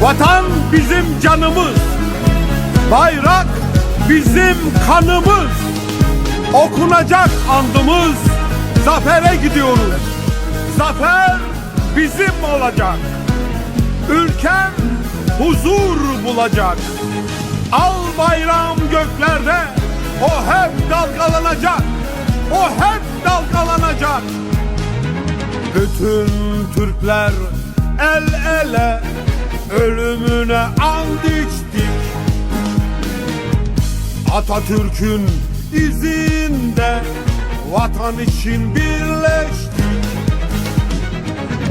Vatan bizim canımız. Bayrak bizim kanımız. Okunacak andımız. Zafere gidiyoruz. Zafer bizim olacak. Ülkem huzur bulacak. Al bayrağım göklerde. O hep dalgalanacak. O hep dalgalanacak. Bütün Türkler el ele ölümüne and içtik. Atatürk'ün izinde vatan için birleştik.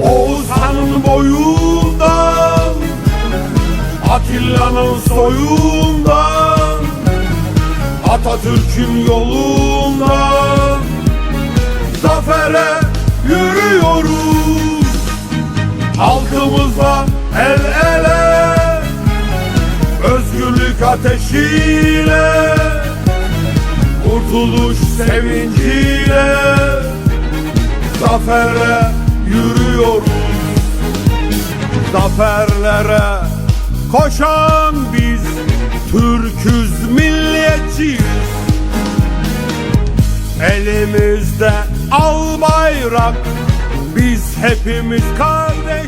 Oğuzhan'ın boyundan Atilla'nın soyundan Atatürk'ün yolundan Zafere Özgürlük ateşiyle Kurtuluş sevinciyle Zafere yürüyoruz. Zaferlere koşan biz Türküz milliyetçiyiz. Elimizde al bayrak Biz hepimiz kardeş